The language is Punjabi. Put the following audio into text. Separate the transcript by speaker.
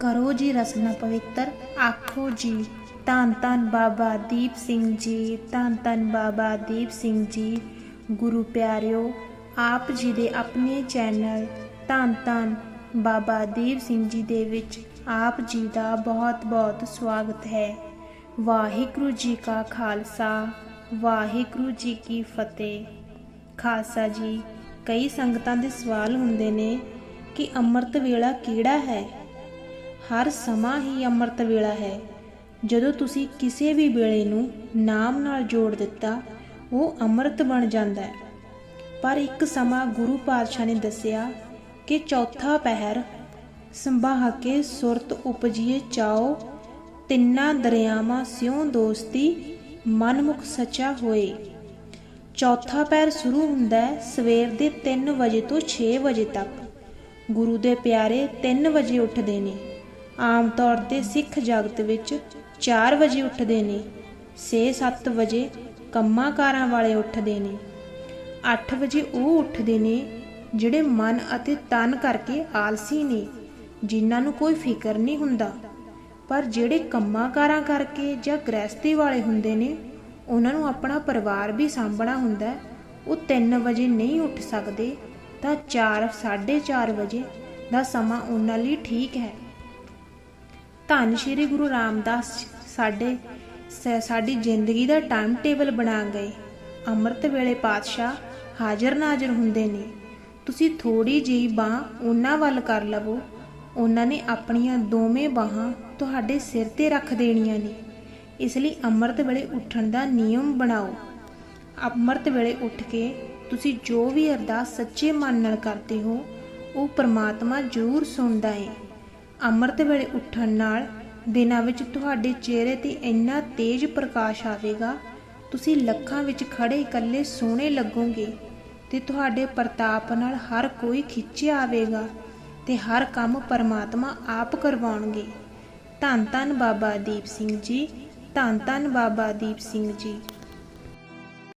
Speaker 1: ਕਰੋ ਜੀ ਰਸਨਾ ਪਵਿੱਤਰ, ਆਖੋ ਜੀ। ਧੰਨ ਧੰਨ ਬਾਬਾ ਦੀਪ ਸਿੰਘ ਜੀ, ਧੰਨ ਧੰਨ ਬਾਬਾ ਦੀਪ ਸਿੰਘ ਜੀ। ਗੁਰੂ ਪਿਆਰਿਓ, ਆਪ ਜੀ ਦੇ ਆਪਣੇ ਚੈਨਲ ਧੰਨ ਧੰਨ ਬਾਬਾ ਦੀਪ ਸਿੰਘ ਜੀ ਦੇ ਵਿੱਚ ਆਪ ਜੀ ਦਾ ਬਹੁਤ ਬਹੁਤ ਸਵਾਗਤ ਹੈ। ਵਾਹਿਗੁਰੂ ਜੀ ਕਾ ਖਾਲਸਾ, ਵਾਹਿਗੁਰੂ ਜੀ ਕੀ ਫਤਿਹ। ਖਾਲਸਾ ਜੀ, ਕਈ ਸੰਗਤਾਂ ਦੇ ਸਵਾਲ ਹੁੰਦੇ ਨੇ ਕਿ ਅੰਮ੍ਰਿਤ ਵੇਲਾ ਕਿਹੜਾ ਹੈ? ਹਰ ਸਮਾਂ ਹੀ ਅੰਮ੍ਰਿਤ ਵੇਲਾ ਹੈ। ਜਦੋਂ ਤੁਸੀਂ ਕਿਸੇ ਵੀ ਵੇਲੇ ਨੂੰ ਨਾਮ ਨਾਲ ਜੋੜ ਦਿੱਤਾ, ਉਹ ਅੰਮ੍ਰਿਤ ਬਣ ਜਾਂਦਾ ਹੈ। ਪਰ ਇੱਕ ਸਮਾਂ ਗੁਰੂ ਪਾਤਸ਼ਾਹ ਨੇ ਦੱਸਿਆ ਕਿ ਚੌਥਾ ਪਹਿਰ ਸੰਭਾਹ ਕੇ ਸੁਰਤ ਉਪਜੀਏ ਚਾਓ, ਤਿੰਨਾਂ ਦਰਿਆਵਾਂ ਸਿਉ ਦੋਸਤੀ ਮਨਮੁਖ ਸੱਚਾ ਹੋਏ। ਚੌਥਾ ਪਹਿਰ ਸ਼ੁਰੂ ਹੁੰਦਾ ਹੈ ਸਵੇਰ ਦੇ 3 ਵਜੇ ਤੋਂ 6 ਵਜੇ ਤੱਕ। ਗੁਰੂ ਦੇ ਪਿਆਰੇ 3 ਵਜੇ ਉੱਠਦੇ ਨੇ। ਆਮ ਤੌਰ ਤੇ ਸਿੱਖ ਜਗਤ ਵਿੱਚ 4 ਵਜੇ ਉੱਠਦੇ ਨੇ 6-7 ਵਜੇ ਕੰਮਾਂ ਕਾਰਾਂ ਵਾਲੇ ਉੱਠਦੇ ਨੇ 8 ਵਜੇ ਉਹ ਉੱਠਦੇ ਨੇ ਜਿਹੜੇ ਮਨ ਅਤੇ ਤਨ ਕਰਕੇ ਆਲਸੀ ਨੇ, ਜਿਨ੍ਹਾਂ ਨੂੰ ਕੋਈ ਫਿਕਰ ਨਹੀਂ ਹੁੰਦਾ। ਪਰ ਜਿਹੜੇ ਕੰਮਾਂ ਕਾਰਾਂ ਕਰਕੇ ਜਾਂ ਗ੍ਰਸਤੀ ਵਾਲੇ ਹੁੰਦੇ ਨੇ, ਉਹਨਾਂ ਨੂੰ ਆਪਣਾ ਪਰਿਵਾਰ ਵੀ ਸਾਂਭਣਾ ਹੁੰਦਾ ਉਹ 3 ਵਜੇ ਨਹੀਂ ਉੱਠ ਸਕਦੇ ਤਾਂ 4 4:30 ਵਜੇ ਦਾ ਸਮਾਂ ਉਹਨਾਂ ਲਈ ਠੀਕ ਹੈ। ਧੰਨ ਸ਼੍ਰੀ ਗੁਰੂ ਰਾਮਦਾਸ ਸਾਡੇ ਸ- ਸਾਡੀ ਜ਼ਿੰਦਗੀ ਦਾ ਟਾਈਮ ਟੇਬਲ ਬਣਾ ਗਏ। ਅੰਮ੍ਰਿਤ ਵੇਲੇ ਪਾਤਸ਼ਾਹ ਹਾਜ਼ਰ ਨਾਜ਼ਰ ਹੁੰਦੇ ਨੇ। ਤੁਸੀਂ ਥੋੜੀ ਜਿਹੀ ਬਾਹ ਉਹਨਾਂ ਵੱਲ ਕਰ ਲਵੋ। ਉਹਨਾਂ ਨੇ ਆਪਣੀਆਂ ਦੋਵੇਂ ਬਾਹਾਂ ਤੁਹਾਡੇ ਸਿਰ ਤੇ ਰੱਖ ਦੇਣੀਆਂ ਨੇ। ਇਸ ਲਈ ਅੰਮ੍ਰਿਤ ਵੇਲੇ ਉੱਠਣ ਦਾ ਨਿਯਮ ਬਣਾਓ। ਅੰਮ੍ਰਿਤ ਵੇਲੇ ਉੱਠ ਕੇ ਤੁਸੀਂ ਜੋ ਵੀ ਅਰਦਾਸ ਸੱਚੇ ਮਨ ਨਾਲ ਕਰਦੇ ਹੋ, ਉਹ ਪ੍ਰਮਾਤਮਾ ਜ਼ਰੂਰ ਸੁਣਦਾ ਹੈ ਅੰਮ੍ਰਿਤ ਵੇਲੇ ਉੱਠਣ ਨਾਲ ਦਿਨਾਂ ਵਿੱਚ ਤੁਹਾਡੇ ਚਿਹਰੇ ਤੇ ਇੰਨਾ ਤੇਜ਼ ਪ੍ਰਕਾਸ਼ ਆਵੇਗਾ, ਤੁਸੀਂ ਲੱਖਾਂ ਵਿੱਚ ਖੜੇ ਇਕੱਲੇ ਸੋਹਣੇ ਲੱਗੋਗੇ ਤੇ ਤੁਹਾਡੇ ਪ੍ਰਤਾਪ ਨਾਲ ਹਰ ਕੋਈ ਖਿੱਚਿਆ ਆਵੇਗਾ ਤੇ ਹਰ ਕੰਮ ਪਰਮਾਤਮਾ ਆਪ ਕਰਵਾਉਣਗੇ। ਧੰਨ ਧੰਨ ਬਾਬਾ ਦੀਪ ਸਿੰਘ ਜੀ, ਧੰਨ ਧੰਨ ਬਾਬਾ ਦੀਪ ਸਿੰਘ ਜੀ।